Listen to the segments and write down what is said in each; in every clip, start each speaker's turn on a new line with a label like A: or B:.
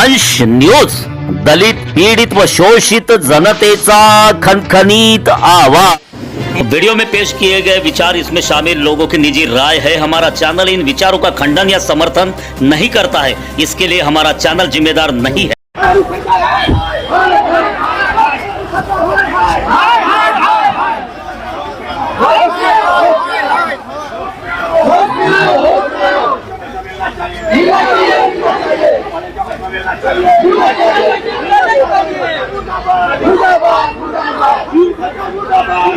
A: वंश न्यूज़ दलित पीडित व शोषित जनतेचा खनखनीत आवाज़ वीडियो में पेश किए गए विचार इसमें शामिल लोगों की निजी राय है हमारा चैनल इन विचारों का खंडन या समर्थन नहीं करता है इसके लिए हमारा चैनल जिम्मेदार नहीं है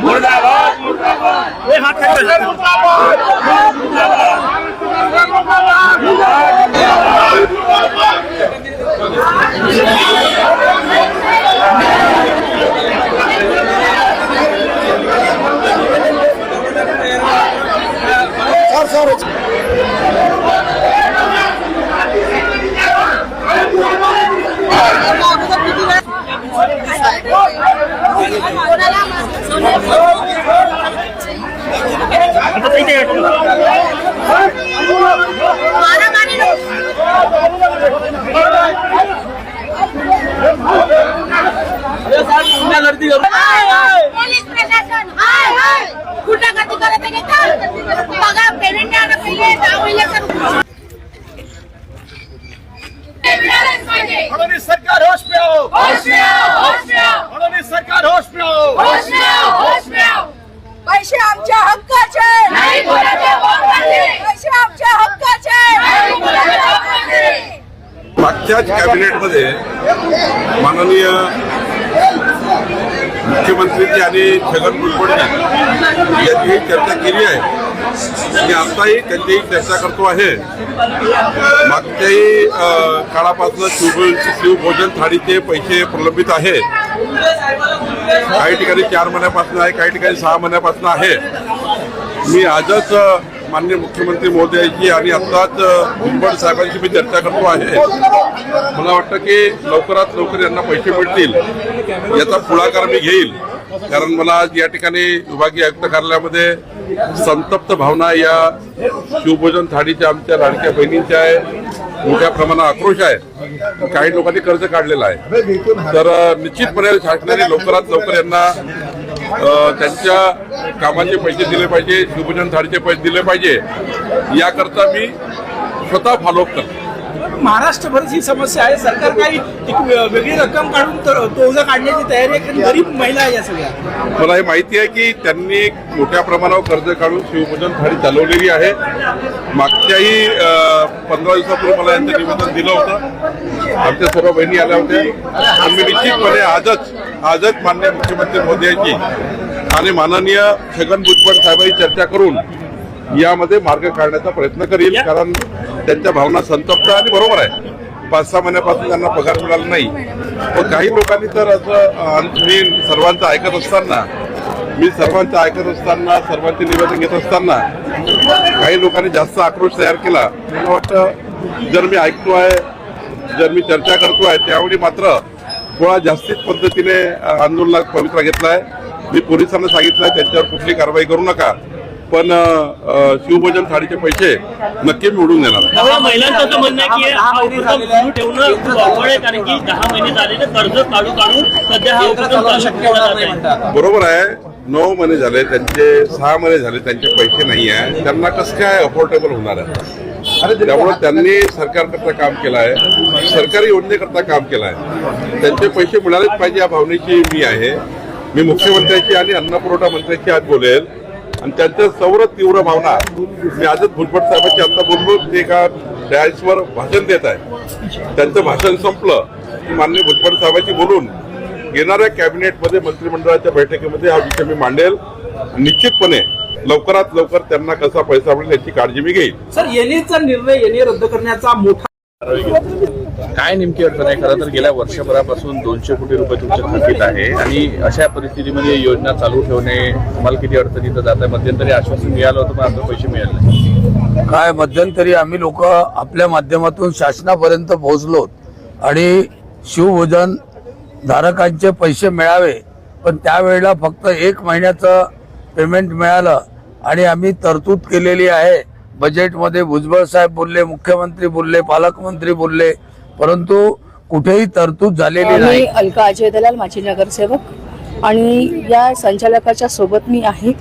B: মুর্দাবাদ
C: त्याच कॅबिनेटमध्ये माननीय मुख्यमंत्रीजी आणि छगन भुजबळजी यांनीही चर्चा केली आहे. मी आताही त्यांच्याही चर्चा करतो आहे. मागच्याही काळापासून शिव शिवभोजन थाळीचे पैसे प्रलंबित आहे. काही ठिकाणी चार महिन्यापासून आहे काही ठिकाणी सहा महिन्यापासून आहे. मी आजच माननीय मुख्यमंत्री महोदयाची आणि आत्ताच अ, साहेबांची मी चर्चा करतो आहे. मला वाटतं की लवकरात लवकर यांना पैसे मिळतील याचा पुढाकार मी घेईल. कारण मला आज या ठिकाणी विभागीय आयुक्त कार्यालयामध्ये संतप्त भावना या शिवभोजन थाळीच्या आमच्या लाडक्या बहिणींच्या आहे मोठ्या प्रमाणात आक्रोश आहे. काही लोकांनी कर्ज काढलेलं आहे. तर निश्चितपणे शासनाने लवकरात लवकर यांना त्यांच्या कामाचे पैसे दिले पाहिजे शिवभोजन थाळीचे पैसे दिले पाहिजे याकरता मी स्वतः फॉलोअप करतो.
D: महाराष्ट्रभर ही समस्या आहे. सरकार काही एक वेगळी रक्कम काढून तर तोजा काढण्याची तयारी आहे गरीब महिला आहे या सगळ्या.
C: मला हे माहिती आहे की त्यांनी मोठ्या प्रमाणावर कर्ज काढून शिवभोजन थाळी चालवलेली आहे. मागच्याही पंधरा दिवसापूर्वी मला यांचं निवेदन दिलं होतं. आमच्या सर्व बहिणी आल्या होत्या. आम्ही निश्चितपणे आजच आजच मान्य मुख्यमंत्री मोदयांची आणि माननीय छगन भुजबळ साहेबांची चर्चा करून यामध्ये मार्ग काढण्याचा प्रयत्न करील कारण त्यांच्या भावना संतप्त आहे आणि बरोबर आहे पाच सहा महिन्यापासून त्यांना पगार मिळाला नाही. पण काही लोकांनी तर असं मी सर्वांचं ऐकत असताना मी सर्वांचं ऐकत असताना सर्वांचे निवेदन घेत असताना काही लोकांनी जास्त आक्रोश तयार केला. मला वाटतं जर मी ऐकतो आहे जर मी चर्चा करतो आहे त्यावेळी मात्र थोडा जास्तीच पद्धतीने आंदोलनात पवित्रा घेतला आहे मी पोलिसांना सांगितलं आहे त्यांच्यावर कुठली कारवाई करू नका. पण शिवभोजन थाळीचे पैसे नक्की मिळवून देणार आहे.
E: महिलांचं असं म्हणणं की हा उपक्रम सुरू ठेवणं खूप अवघड आहे कारण की दहा महिने झालेले कर्ज काढू काढू सध्या हा उपक्रम चालू ठेवला जात आहे.
C: बरोबर आहे. नऊ महिने झाले त्यांचे सहा महिने झाले त्यांचे पैसे नाही आहे. त्यांना कसं काय अफोर्डेबल होणार आहे? त्यामुळे त्यांनी सरकारकरता काम केलं आहे सरकारी योजनेकरता काम केलं आहे त्यांचे पैसे मिळालेच पाहिजे या भावनेची मी आहे. मी मुख्यमंत्र्यांची आणि अन्न पुरवठा मंत्र्याची आज बोलेल. आणि त्यांच्या सौर तीव्र भावना मी आजच भुजबळ साहेबांची आता बोलून ते एका डॅन्सवर भाषण देत आहे त्यांचं भाषण संपलं. की मान्य भुजबळ साहेबांची बोलून येणाऱ्या कॅबिनेटमध्ये मंत्रिमंडळाच्या बैठकीमध्ये हा विषय मी मांडेल. निश्चितपणे लवकरात लवकर त्यांना कसा पैसा मिळेल याची काळजी मी घेईल.
D: सर येणेचा निर्णय येणे रद्द करण्याचा मोठा
F: काय नेमकी अडचण आहे? खरं तर गेल्या वर्षभरापासून दोनशे कोटी रुपये तुमच्या थकीत आहे आणि अशा परिस्थितीमध्ये योजना चालू ठेवणे तुम्हाला किती अडचणीत जात आहे मध्यंतरी आश्वासन मिळालं होतं पण आता पैसे मिळाले
G: काय मध्यंतरी आम्ही लोक आपल्या माध्यमातून शासनापर्यंत पोहोचलो आणि शिवभोजन धारकांचे पैसे मिळावे पण त्यावेळेला फक्त एक महिन्याचं पेमेंट मिळालं आणि आम्ही तरतूद केलेली आहे. बजेटमध्ये भुजबळ साहेब बोलले मुख्यमंत्री बोलले पालकमंत्री बोलले परंतु कुठेही तरतूद झालेली
H: मी
G: नाही.
H: अलका अजय दलाल माझी नगरसेवक. आणि या संचालकाच्या सोबत मी आहे.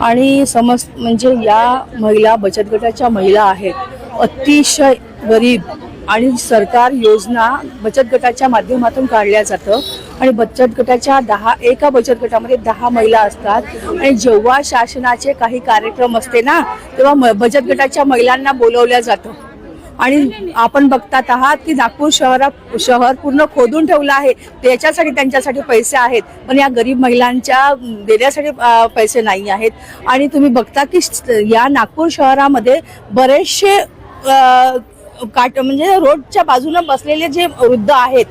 H: आणि समज म्हणजे या महिला बचत गटाच्या महिला आहेत. अतिशय गरीब आणि सरकार योजना बचत गटाच्या माध्यमातून काढल्या जातं. आणि बचत गटाच्या दहा एका बचत गटामध्ये दहा महिला असतात. आणि जेव्हा शासनाचे काही कार्यक्रम असते ना तेव्हा बचत गटाच्या महिलांना बोलवल्या जातं. आणि आपण बघतात आहात की नागपूर शहरात शहर पूर्ण खोदून ठेवलं आहे. त्याच्यासाठी त्यांच्यासाठी पैसे आहेत. पण या गरीब महिलांच्या देण्यासाठी पैसे नाही आहेत. आणि तुम्ही बघता की या नागपूर शहरामध्ये बरेचसे काट म्हणजे रोडच्या बाजूने बसलेले जे वृद्ध आहेत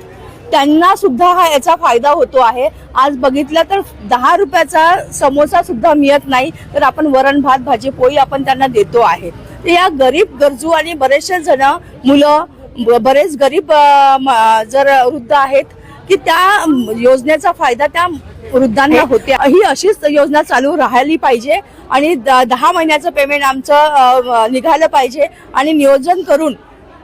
H: त्यांना सुद्धा हा याचा फायदा होतो आहे. आज बघितलं तर दहा रुपयाचा समोसा सुद्धा मिळत नाही. तर आपण वरण भात भाजी पोळी आपण त्यांना देतो आहे. या गरीब गरजू आणि बरेचसे जण मुलं बरेच गरीब जर वृद्ध आहेत की त्या योजनेचा फायदा त्या वृद्धांना होते. ही अशीच योजना चालू राहिली पाहिजे आणि दहा महिन्याचं पेमेंट आमचं निघालं पाहिजे आणि नियोजन करून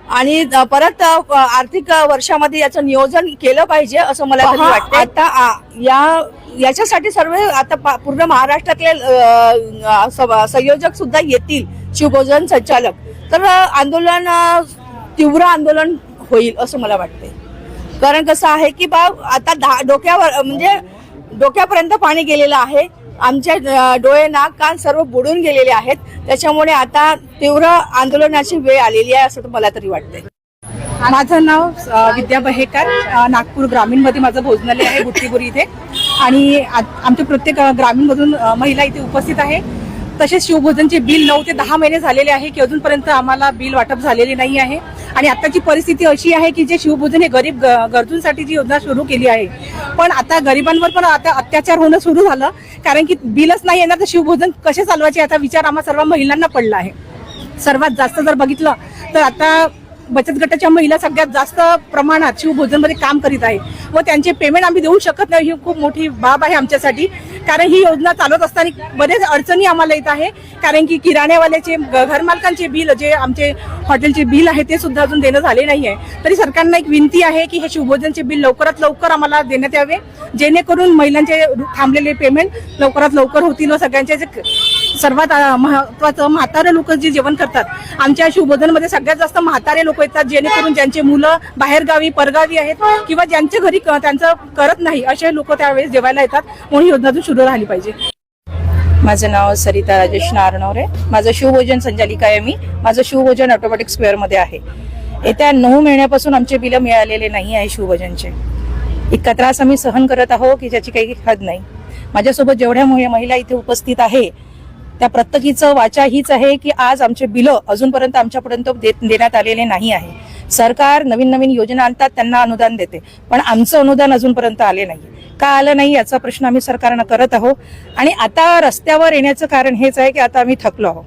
H: आणि परत आर्थिक वर्षामध्ये याचं नियोजन केलं पाहिजे असं मला वाटतं आता आ, या याच्यासाठी सर्व आता पूर्ण महाराष्ट्रातले संयोजक सुद्धा येतील शिवभोजन संचालक. तर आंदोलन तीव्र आंदोलन होईल असं मला वाटतंय. कारण कसं आहे की बा आता डोक्यावर म्हणजे डोक्यापर्यंत पाणी गेलेलं आहे. आमच्या डोळे नाक कान सर्व बुडून गेलेले आहेत. त्याच्यामुळे आता तीव्र आंदोलनाची वेळ आलेली आहे असं मला तरी वाटतंय.
I: माझं नाव विद्या बहेकर. नागपूर ग्रामीणमध्ये माझं भोजनालय आहे बुट्टीपुरी इथे. आणि आमच्या प्रत्येक ग्रामीणमधून महिला इथे उपस्थित आहे. तसेच शिवभोजनचे बिल नऊ ते दहा महिने झालेले आहे की अजूनपर्यंत आम्हाला बिल वाटप झालेले नाही आहे. आणि आताची परिस्थिती अशी आहे की जे शिवभोजन हे गरीब ग- गरजूंसाठी जी योजना सुरू केली आहे. पण आता गरिबांवर पण आता अत्याचार होणं सुरू झालं. कारण की बिलच नाही येणार तर शिवभोजन कसे चालवायचे याचा विचार आम्हा सर्व महिलांना पडला आहे. सर्वात जास्त जर बघितलं तर आता बचत गटाच्या महिला सगळ्यात जास्त प्रमाणात शिवभोजनमध्ये काम करीत आहे. व त्यांचे पेमेंट आम्ही देऊ शकत नाही. ही खूप मोठी बाब आहे आमच्यासाठी. कारण ही योजना चालवत असताना बरेच अडचणी आम्हाला येत आहे. कारण की किराण्यावाल्याचे घरमालकांचे बिल जे आमचे हॉटेलचे बिल आहे ते सुद्धा अजून देणं झाले नाही आहे. तरी सरकारना एक विनंती आहे की हे शिवभोजनचे बिल लवकरात लवकर आम्हाला देण्यात यावे. जेणेकरून महिलांचे थांबलेले पेमेंट लवकरात लवकर होतील व सगळ्यांचे जे सर्वात महत्वाचं म्हातारे लोक जे जेवण करतात आमच्या शिवबोधनमध्ये सगळ्यात जास्त म्हातारे लोक येतात जेणेकरून ज्यांचे मुलं बाहेरगावी परगावी आहेत किंवा ज्यांच्या घरी क- त्यांचं करत नाही असे लोक त्यावेळेस जेवायला येतात. म्हणून ही योजना अजून सुरू राहिली पाहिजे.
H: माझं नाव सरिता राजेश नारनवरे माझं शिवभोजन संचालिका आहे मी. माझं शिवभोजन ऑटोमॅटिक स्क्वेअरमध्ये आहे. येत्या नऊ महिन्यापासून आमचे बिलं मिळालेले नाही आहे शिवभोजनचे. इतका त्रास आम्ही सहन करत आहोत की ज्याची काही हद नाही. माझ्यासोबत जेवढ्या महिला इथे उपस्थित आहे त्या प्रत्येकीचं वाचा हीच आहे की आज आमचे बिलं अजूनपर्यंत आमच्यापर्यंत देत देण्यात आलेले नाही आहे. सरकार नवीन नवीन योजना आणतात त्यांना अनुदान देते. पण आमचं अनुदान अजूनपर्यंत आले नाही का आलं नाही याचा प्रश्न आम्ही सरकारनं करत आहोत. आणि आता रस्त्यावर येण्याचं कारण हेच आहे की आता आम्ही थकलो आहोत.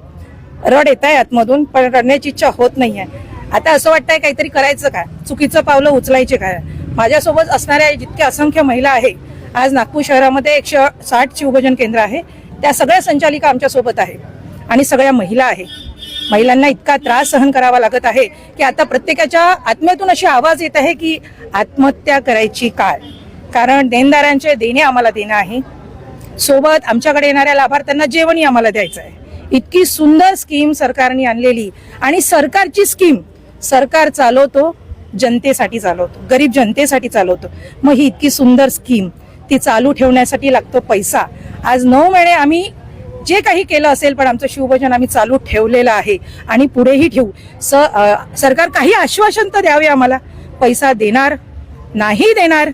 H: रड येत आहे आतमधून पण रडण्याची इच्छा होत नाही आहे आता असं वाटतंय काहीतरी करायचं काय? चुकीचं पावलं उचलायचे काय? माझ्यासोबत असणाऱ्या जितक्या असंख्य महिला आहे आज नागपूर शहरामध्ये एकशे साठ शिवभोजन केंद्र आहे. त्या सगळ्या संचालिका आमच्यासोबत आहे आणि सगळ्या महिला आहे. महिलांना इतका त्रास सहन करावा लागत आहे की आता प्रत्येकाच्या आत्म्यातून अशी आवाज येत आहे की आत्महत्या करायची काय कारण देणदारांचे देणे आम्हाला देणं आहे. सोबत आमच्याकडे येणाऱ्या लाभार्थ्यांना जेवणही आम्हाला द्यायचं आहे. इतकी सुंदर स्कीम सरकारने आणलेली आणि सरकारची स्कीम सरकार चालवतो जनतेसाठी चालवतो गरीब जनतेसाठी चालवतो. मग ही इतकी सुंदर स्कीम ती चालू ठेवण्यासाठी लागतो पैसा. आज नऊ महिने आम्ही जे काही केलं असेल पण आमचं शिवभोजन आम्ही चालू ठेवलेलं आहे आणि पुढेही ठेवू. स सरकार काही आश्वासन तर द्यावे आम्हाला. पैसा देणार नाही देणार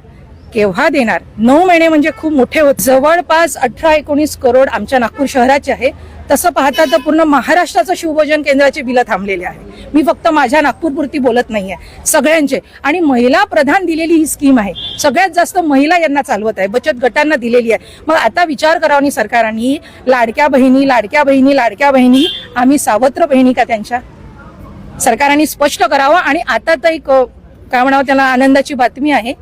H: केव्हा देणार? नऊ महिने म्हणजे खूप मोठे होत. जवळपास अठरा एकोणीस करोड आमच्या नागपूर शहराचे आहे. तसं पाहता तर पूर्ण महाराष्ट्राचं शिवभोजन केंद्राचे बिलं थांबलेले आहे मी फक्त माझ्या नागपूरपुरती बोलत नाही आहे सगळ्यांचे. आणि महिला प्रधान दिलेली ही स्कीम आहे. सगळ्यात जास्त महिला यांना चालवत आहे. बचत गटांना दिलेली आहे. मग आता विचार करावा सरकारांनी लाडक्या बहिणी लाडक्या बहिणी लाडक्या बहिणी आम्ही सावत्र बहिणी का त्यांच्या? सरकारांनी स्पष्ट करावं आणि आता तर एक काय म्हणावं त्याला आनंदाची बातमी आहे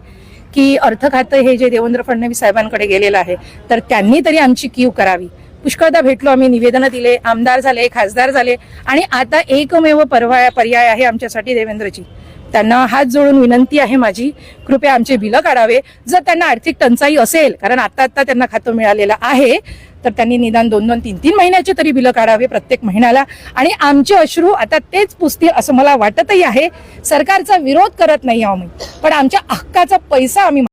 H: की अर्थ खातं हे जे देवेंद्र फडणवीस साहेबांकडे गेलेलं आहे तर त्यांनी तरी आमची कीव करावी. पुष्कळदा भेटलो आम्ही निवेदनं दिले आमदार झाले खासदार झाले आणि आता एकमेव पर्याय पर्याय आहे आमच्यासाठी देवेंद्रजी.
I: त्यांना हात जोडून विनंती आहे माझी कृपया आमचे बिलं काढावे. जर त्यांना आर्थिक टंचाई असेल कारण आता आता त्यांना खातं मिळालेलं आहे तर त्यांनी निदान दोन दोन तीन तीन महिन्याचे तरी बिलं काढावे प्रत्येक महिन्याला. आणि आमचे अश्रू आता तेच पुसतील असं मला वाटतही आहे. सरकारचा विरोध करत नाही आम्ही मी. पण आमच्या हक्काचा पैसा आम्ही